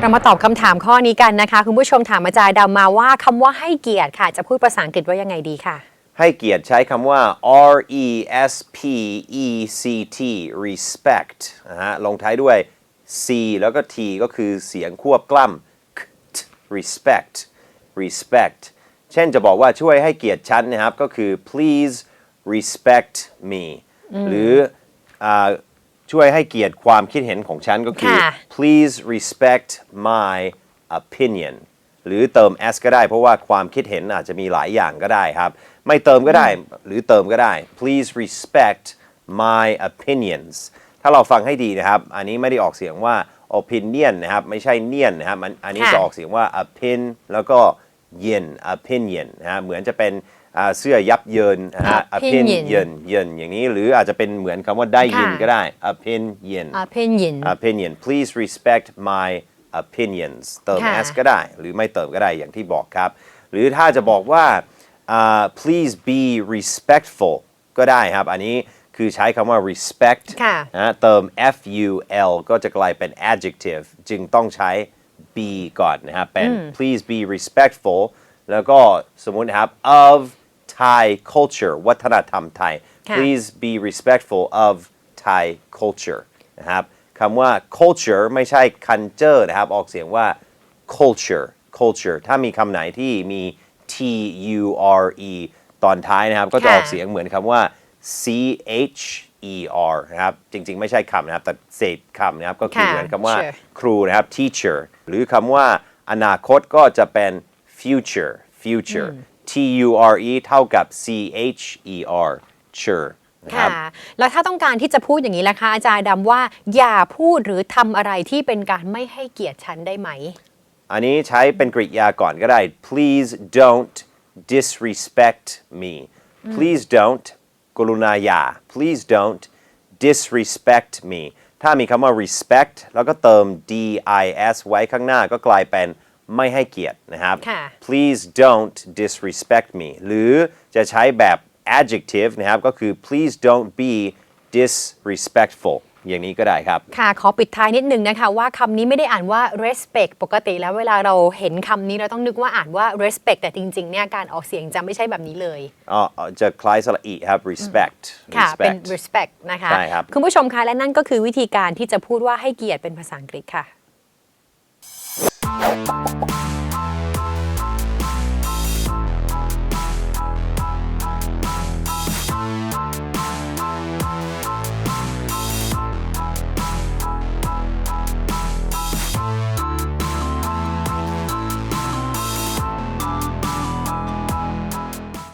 เรามาตอบคำถามข้อนี้กันนะคะ คุณผู้ชมถามอาจารย์ดำมาว่าคำว่าให้เกียรติค่ะ จะพูดภาษาอังกฤษว่ายังไงดีค่ะ ให้เกียรติใช้คำว่า R E S P E C T respect นะฮะลงท้ายด้วย C แล้วก็ T ก็คือเสียงควบกล้ำ respect respect เช่นจะบอกว่าช่วยให้เกียรติฉันนะครับ ก็คือ please respect me หรืออ ช่วยให้เกียรติความคิดเห็นของฉันก็คือ ค่ะ please respect my opinion หรือเติม s ก็ได้ เพราะว่าความคิดเห็นอาจจะมีหลายอย่างก็ได้ครับ ไม่เติมก็ได้หรือเติมก็ได้ please respect my opinions ถ้าเราฟังให้ดีนะครับ อันนี้ไม่ได้ออกเสียงว่า opinion นะครับ ไม่ใช่เนียนนะครับมันอันนี้ค่ะ จะออกเสียงว่า opin แล้วก็ เย็น opinion นะฮะเหมือนจะเป็นอ่าเสื้อยับเยินนะฮะ opinion opinion เยินอย่างนี้หรืออาจจะเป็นเหมือนคำว่าได้ยินค่ะก็ได้ opinion opinion opinion please respect my opinions เติมค่ะ s ก็ได้หรือไม่เติมก็ได้อย่างที่บอกครับ หรือถ้าจะบอกว่าอ่า please be respectful ก็ได้ครับ อันนี้คือใช้คำว่า respect ค่ะนะฮะเติม f u l ก็จะกลายเป็น adjective จึงต้องใช้ be ก่อนนะครับ เป็น please be respectful แล้วก็สมมุตินะครับ of Thai culture วัฒนธรรมไทยค่ะ please be respectful of Thai culture นะครับคำว่า culture ไม่ใช่ culture นะครับ ออกเสียงว่า culture culture ถ้ามีคำไหนที่มี t u r e ตอนท้ายนะครับ ก็จะออกเสียงเหมือนคำว่า c h e r นะครับ จริงๆ ไม่ใช่คำนะครับ แต่เศษคำนะครับ ก็คือค่ะเหมือนคำว่า sure ครูนะครับ teacher หรือคำว่าอนาคตก็จะเป็น future future t u r e เท่ากับ c h e r sure นะคค่ะรับแล้วถ้าต้องการที่จะพูดอย่างนี้ล่ะคะ อาจารย์ดำว่า อย่าพูดหรือทำอะไรที่เป็นการไม่ให้เกียรติฉันได้ไหม อันนี้ใช้เป็นกริยาก่อนก็ได้ please don't disrespect me please don't กรุณาอย่า please don't disrespect me ถ้ามีคำว่า respect แล้วก็เติม dis ไว้ข้างหน้าก็กลายเป็นไม่ให้เกียรตินะครับ ค่ะ please don't disrespect me หรือจะใช้แบบ adjective นะครับ ก็คือ please don't be disrespectful อย่างนี้ก็ได้ครับ ค่ะขอปิดท้ายนิดนึงนะคะ ว่าคำนี้ไม่ได้อ่านว่า respect ปกติแล้วเวลาเราเห็นคำนี้เราต้องนึกว่าอ่านว่า respect แต่จริงๆเนี่ยการออกเสียงจะไม่ใช่แบบนี้เลย อ๋อจะคล้ายสระอีครับ respect ค่ะ เป็น respect respect นะคะใช่ครับ คุณผู้ชมคะและนั่นก็คือวิธีการที่จะพูดว่าให้เกียรติเป็นภาษาอังกฤษค่ะ